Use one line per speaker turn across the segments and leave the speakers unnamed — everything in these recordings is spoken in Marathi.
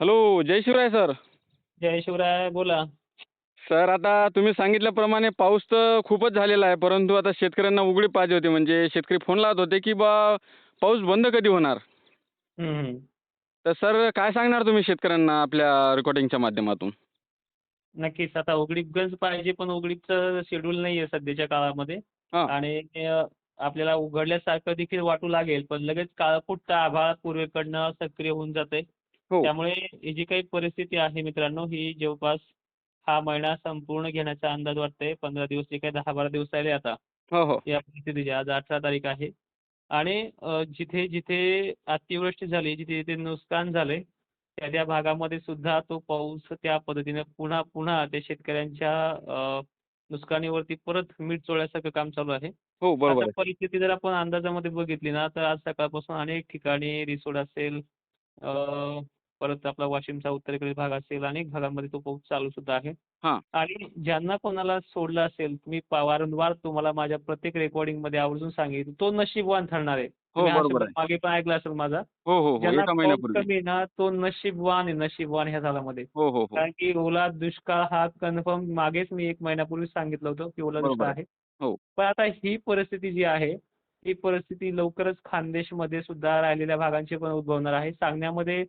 हॅलो जय शिवराय सर.
जय शिवराय बोला.
सर आता तुम्ही सांगितल्याप्रमाणे पाऊस तर खूपच झालेला आहे परंतु आता शेतकऱ्यांना उघडी पाहिजे होती म्हणजे शेतकरी फोन लावत होते की बा पाऊस बंद कधी होणार?
हम्म.
तर सर काय सांगणार तुम्ही शेतकऱ्यांना आपल्या रेकॉर्डिंगच्या माध्यमातून?
नक्कीच आता उघडीप गंज पाहिजे पण उघडीपचं शेड्यूल नाही आहे सध्याच्या काळामध्ये.
हां.
आणि अ, आपल्याला उघडल्यासारखं देखील वाटू लागेल पण लगेच काळापुरतं आभाळ पूर्वेकडनं सक्रिय होऊन जाते
हो.
त्यामुळे ही जी काही परिस्थिती आहे मित्रांनो ही जवळपास हा महिना संपूर्ण घेण्याचा अंदाज वाटतंय. पंधरा दिवस जे काही दहा बारा दिवस राहिले आता.
हो हो.
या परिस्थितीची आज अठरा तारीख आहे. आणि जिथे जिथे अतिवृष्टी झाली जिथे जिथे नुकसान झाले त्या त्या भागामध्ये सुद्धा तो पाऊस त्या पद्धतीने पुन्हा पुन्हा त्या शेतकऱ्यांच्या नुकसानीवरती परत मीठ चोळल्यासारखं काम चालू आहे.
हो बरोबर
परिस्थिती जर आपण अंदाजामध्ये बघितली ना तर आज सकाळपासून अनेक ठिकाणी रिसोड असेल परत आपला वाशिमचा उत्तरेकडील भाग असेल अनेक भागांमध्ये तो पाऊस चालू सुद्धा आहे.
हां.
आणि ज्यांना कोणाला सोडलं असेल मी वारंवार तुम्हाला माझ्या प्रत्येक रेकॉर्डिंगमध्ये आवर्जून सांगितलं तो नशीबवान ठरणार आहे. हा
आहे.
मागे पण ऐकला असेल माझा.
हो हो
ज्यांना कमी ना तो नशीबवान आहे नशीबवान ह्या
हो
कारण की ओला दुष्काळ हा कन्फर्म मागेच मी एक महिन्यापूर्वी सांगितलं होतं की ओला दुष्काळ
आहे.
पण आता ही परिस्थिती जी आहे ही परिस्थिती लवकरच खानदेशमध्ये सुद्धा राहिलेल्या भागांची पण उद्भवणार आहे. सांगण्यामध्ये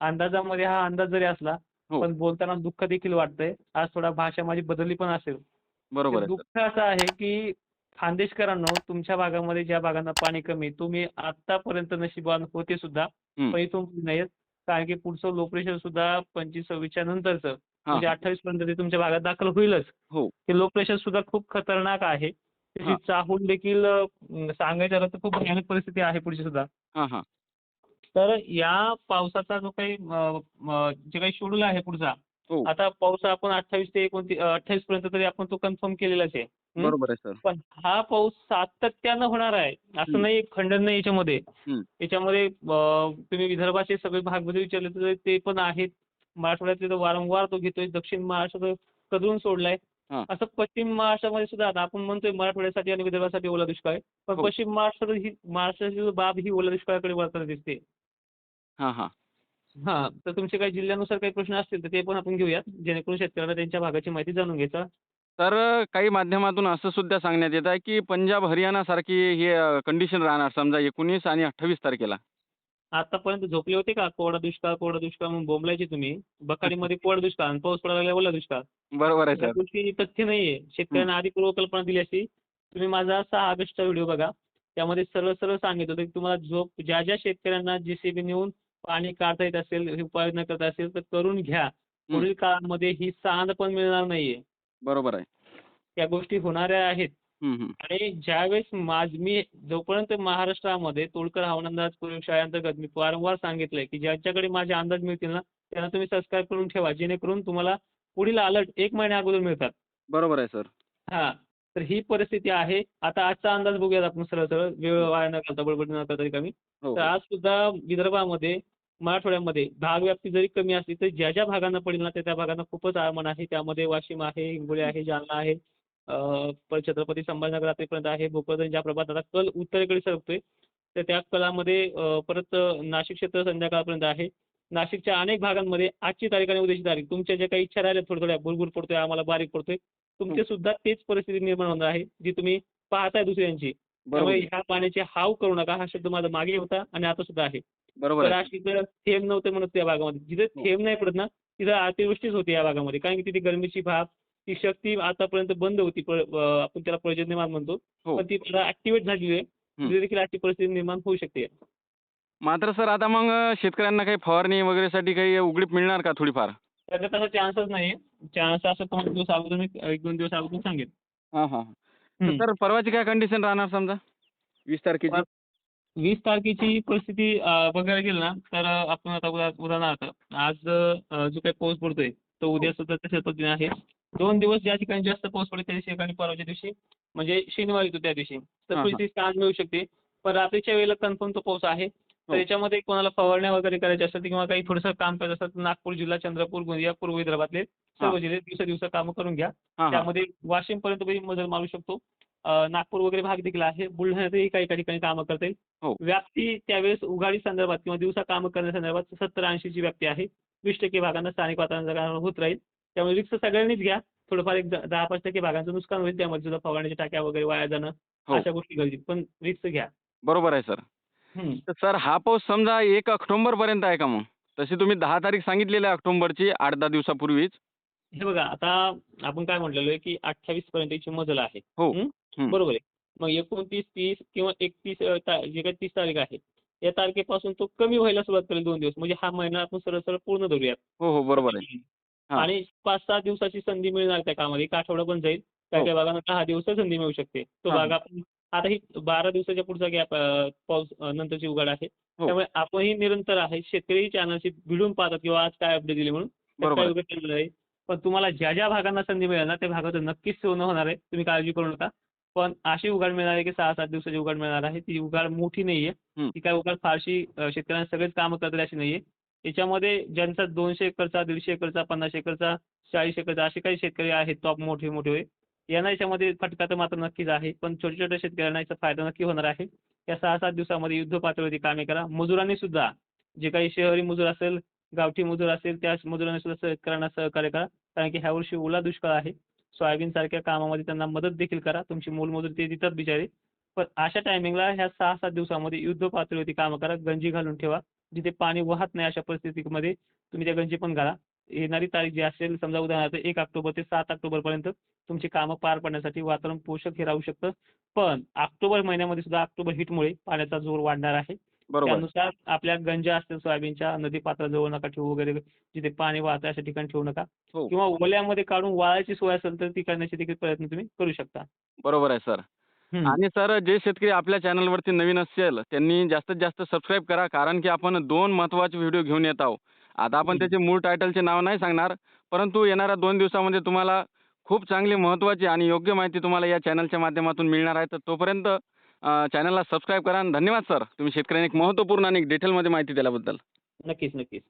अंदाजामध्ये हा अंदाज जरी असला
हो.
पण बोलताना दुःख देखील वाटतंय. आज थोडा भाषा माझी बदलली पण असेल.
बरोबर
ते
आहे
दुःख असं आहे की खानदेशकरांनो तुमच्या भागामध्ये ज्या भागांना पाणी कमी तुम्ही आतापर्यंत नशिबान होते सुद्धा
हम्म.
पण इथून पुढे नाहीत कारण की पुढचं लो प्रेशर सुद्धा पंचवीस सव्वीसच्या नंतरचं म्हणजे अठ्ठावीस पर्यंत ते तुमच्या भागात दाखल होईलच.
हो.
ते लो प्रेशर सुद्धा खूप खतरनाक आहे. त्याची
हां.
चाहूल देखील अं, सांगायचं झालं तर खूप भयानक परिस्थिती आहे पुढची सुद्धा.
हां हां.
तर या पावसाचा जो काही जे काही शेड्यूल आहे पुढचा
हो
आता पाऊस आपण अठ्ठावीस ते एकोणतीस अठ्ठावीस पर्यंत तरी आपण तो कन्फर्म केलेलाच आहे?
बरोबर आहे सर
पण हा पाऊस सातत्यानं होणार आहे. असं नाही खंडन नाही याच्यामध्ये. याच्यामध्ये तुम्ही विदर्भाचे सगळे भागमध्ये विचारले तर ते पण आहेत मराठवाड्यातले तर वारंवार तो घेतोय दक्षिण महाराष्ट्र कधून सोडलाय. असं पश्चिम महाराष्ट्रामध्ये सुद्धा आता आपण म्हणतोय मराठवाड्यासाठी आणि विदर्भासाठी ओला दुष्काळ आहे पण
हो.
पश्चिम महाराष्ट्र ही महाराष्ट्राची बाब ही ओला दुष्काळाकडे वळताना दिसते
हां हां.
हा तर तुमचे काही जिल्ह्यानुसार काही प्रश्न असतील तर ते पण आपण घेऊयात. जेणेकरून शेतकऱ्यांना त्यांच्या भागाची माहिती जाणून घ्यायचा.
तर काही माध्यमातून असं सुद्धा सांगण्यात येत आहे की पंजाब हरियाणासारखी हे कंडिशन राहणार समजा एकोणीस आणि अठ्ठावीस तारखेला.
आतापर्यंत झोपले होते का? कोरडा दुष्काळ कोरडा दुष्काळ म्हणून बोंबलायचे तुम्ही. बकाडीमध्ये कोरडा दुष्काळ आणि पाऊस पडायला लागला ओला दुष्काळ.
बरोबर आहे
या
सर
गोष्टी तथ्य नाहीये. शेतकऱ्यांना आधी पूर्वकल्पना दिली असती तुम्ही माझा सहा ऑगस्टचा व्हिडिओ बघा. त्यामध्ये सरळ सरळ सांगितलं होतं की तुम्हाला झोप ज्या ज्या शेतकऱ्यांना जेसीबी नेऊन पाणी काढता येत असेल ही उपाययोजना करता असेल तर करून घ्या. पुढील काळामध्ये ही सांद पण मिळणार नाहीये.
बरोबर आहे.
त्या गोष्टी होणाऱ्या आहेत. आणि ज्यावेळेस माझ मी जोपर्यंत महाराष्ट्रामध्ये तोडकर हवामान प्रयोगशाळेअंतर्गत मी वारंवार सांगितलंय की ज्यांच्याकडे माझे अंदाज मिळतील ना त्यांना तुम्ही सबस्क्राईब करून ठेवा जेणेकरून तुम्हाला पुढील अलर्ट एक महिन्या अगोदर मिळतात.
बरोबर आहे सर
हा. तर ही परिस्थिती आहे. आता आजचा अंदाज बघूयात आपण सरळ सरळ वेळ वाया न करता बडबड न करता रिकामी
हो.
तर आज सुद्धा विदर्भामध्ये मराठवाड्यामध्ये भाग व्याप्ती जरी कमी असली तरी ज्या ज्या भागांना पडेल ना त्या त्या भागांना खूपच आव्हान आहे. त्यामध्ये वाशिम आहे हिंगोली आहे जालना आहे छत्रपती संभाजीनगर रात्रीपर्यंत आहे भोकरदन ज्या प्रभात आता कल उत्तरेकडे सरकतोय तर त्या कलामध्ये परत नाशिक क्षेत्र संध्याकाळपर्यंत आहे. नाशिकच्या अनेक भागांमध्ये आजची तारीख आणि उद्याची तारीख तुमच्या ज्या काही इच्छा राहिल्या थोड्या थोड्या भुरभुर पडतोय आम्हाला बारीक पडतोय तुमचे सुद्धा तेच परिस्थिती निर्माण होणार आहे जी तुम्ही पाहताय दुसऱ्यांची. त्यामुळे. ह्या पाण्याचे हाव करू नका हा शब्द माझा मागे होता आणि आता सुद्धा आहे.
बरोबर आहे.
थेंब नव्हते म्हणत त्या भागामध्ये. जिथे
हो.
थेंब नाही पडत ना तिथं अतिवृष्टीच होती या भागामध्ये. कारण की तिथे गरमीची भाग ती शक्ती आतापर्यंत बंद होती. प- अं, आपण त्याला पर्जन्यमान म्हणतो.
हो.
पण ती ऍक्टिव्हेट झालेली आहे. तिथे देखील अशी परिस्थिती निर्माण होऊ शकते.
मात्र सर आता मग शेतकऱ्यांना काही फवारणी वगैरेसाठी काही उघडीप मिळणार का थोडीफार?
त्याचा तसा चान्सच नाही चान्स असं दोन दिवस अगोदर मी एक दोन दिवस अगोदर सांगेन.
हां हां तर. सर परवाची काय कंडिशन राहणार समजा? वीस तारखेची?
वीस तारखेची परिस्थिती बघायला गेलं ना तर आपण आता उदा उदाहरणार्थ आज जो काही पाऊस पडतोय तो उद्या सुद्धा तशाच पद्धतीने आहे. दोन दिवस ज्या ठिकाणी जास्त पाऊस पडेल त्या ठिकाणी परवाच्या दिवशी म्हणजे शनिवारी तो त्या दिवशी. तर
हां, हां.
परिस्थिती सांज मिळू शकते. पण रात्रीच्या वेळेला कन्फर्म तो पाऊस आहे. तर
हो.
याच्यामध्ये कोणाला फवारण्या वगैरे करायच्या असतात किंवा काही थोडंसं काम करायचं असतं तर नागपूर जिल्हा चंद्रपूर गोंदिया पूर्व विदर्भातले सर्व
हां.
जिल्हे दिवसा दिवसा कामं करून घ्या.
हां हां.
त्यामध्ये वाशिम पर्यंत मदत मारू शकतो. नागपूर वगैरे भाग देखील आहे. बुलढाण्यातही काही काही ठिकाणी कामं करता येईल.
हो.
व्याप्ती त्यावेळेस उघाडी संदर्भात किंवा दिवसा कामं करण्यासंदर्भात सत्तर ऐंशीची व्याप्ती आहे. वीस टक्के भागांना स्थानिक कारणाने होत राहील. त्यामुळे रिक्स सगळ्यांनीच घ्या. थोडंफार एक दहा पाच टक्के भागांचं नुकसान होईल. त्यामध्ये सुद्धा फवारण्याच्या टाक्या वगैरे वाया जाणं
हो.
अशा गोष्टी घडतील पण रिक्स घ्या.
बरोबर आहे सर. तर सर हा पाऊस समजा एक ऑक्टोबरपर्यंत आहे का मग? तशी तुम्ही दहा तारीख सांगितलेली आहे ऑक्टोबरची आठ दहा दिवसापूर्वीच.
हे बघा आता आपण काय म्हटलेलो आहे की अठ्ठावीस पर्यंतची मजल आहे.
हो.
बरोबर आहे. मग एकोणतीस तीस किंवा एकतीस जे काही तीस तारीख आहे या तारखेपासून तो कमी व्हायला सुरुवात करेल दोन दिवस. म्हणजे हा महिना आपण सरळ सरळ पूर्ण धरूयात.
हो हो. बरोबर आहे.
आणि पाच सहा दिवसाची संधी मिळणार त्या कामामध्ये एक आठवडा पण जाईल. काही
हो.
काही भागांना दहा दिवस संधी मिळू शकते. तो. भाग आपण आता ही बारा दिवसाच्या पुढचा गॅप पाऊस नंतरची उघाड आहे.
हो.
त्यामुळे आपणही निरंतर आहे. शेतकरी चॅनलशी भिडून पाहतात किंवा आज काय अपडेट दिली म्हणून. पण तुम्हाला ज्या ज्या भागांना संधी मिळेल ना त्या भागातून नक्कीच सोनं होणार आहे. तुम्ही काळजी करू नका. पण अशी उघाड मिळणार आहे की सहा सात दिवसाची उघाड मिळणार आहे. ती उघाड मोठी नाहीये. ती काय उघाड फारशी शेतकऱ्यांना सगळेच कामं करतील अशी नाहीये. याच्यामध्ये ज्यांचा दोनशे एकरचा दीडशे एकरचा पन्नास एकरचा चाळीस एकरचा असे काही शेतकरी आहेत टॉप मोठे मोठे यांना याच्यामध्ये फटका तर मात्र नक्कीच आहे. पण छोट्या छोट्या शेतकऱ्यांना याचा फायदा नक्की होणार आहे. या सहा सात दिवसामध्ये युद्ध पातळीवरती कामे करा. मजुरांनी सुद्धा जे काही शहरी मजूर असेल गावठी मजूर असेल त्या मजुरांना सुद्धा शेतकऱ्यांना सहकार्य करा. कारण की ह्या वर्षी ओला दुष्काळ आहे. सोयाबीन सारख्या कामामध्ये त्यांना मदत देखील करा. तुमची मोलमजूर ते देतात बिचारे. पण अशा टायमिंगला ह्या सहा सात दिवसामध्ये युद्ध पातळीवरती कामं करा. गंजी घालून ठेवा. जिथे पाणी वाहत नाही अशा परिस्थितीमध्ये तुम्ही त्या गंजी पण घाला. येणारी तारीख जी असेल समजा उदाहरणार्थ एक ऑक्टोबर ते सात ऑक्टोबरपर्यंत तुमची कामं पार पडण्यासाठी वातावरण पोषक हे राहू शकतं. पण ऑक्टोबर महिन्यामध्ये सुद्धा ऑक्टोबर हिटमुळे पाण्याचा जोर वाढणार आहे. त्यानुसार आपल्या गंजा असतील सोयाबीनच्या नदी पात्राजवळ नका ठेवू वगैरे जिथे पाणी वाहतं अशा ठिकाणी ठेवू नका
हो.
किंवा ओल्यामध्ये काढून वाळायची सोय असेल तर ती करण्याचे देखील प्रयत्न तुम्ही करू शकता
बरोबर आहे सर. आणि सर जे शेतकरी आपल्या चॅनलवरती नवीन असेल त्यांनी जास्तीत जास्त सबस्क्राईब करा कारण की आपण दोन महत्त्वाचे व्हिडिओ घेऊन येत आहोत आता आपण. त्याचे मूळ टायटलचे नाव नाही सांगणार परंतु येणाऱ्या दोन दिवसामध्ये तुम्हाला खूप चांगली महत्त्वाची आणि योग्य माहिती तुम्हाला या चॅनलच्या माध्यमातून मिळणार आहे तर तोपर्यंत चॅनलला सबस्क्राईब करा आणि धन्यवाद सर तुम्ही शेतकऱ्यांनी एक महत्त्वपूर्ण आणि डिटेलमध्ये माहिती दिल्याबद्दल.
नक्कीच नक्कीच.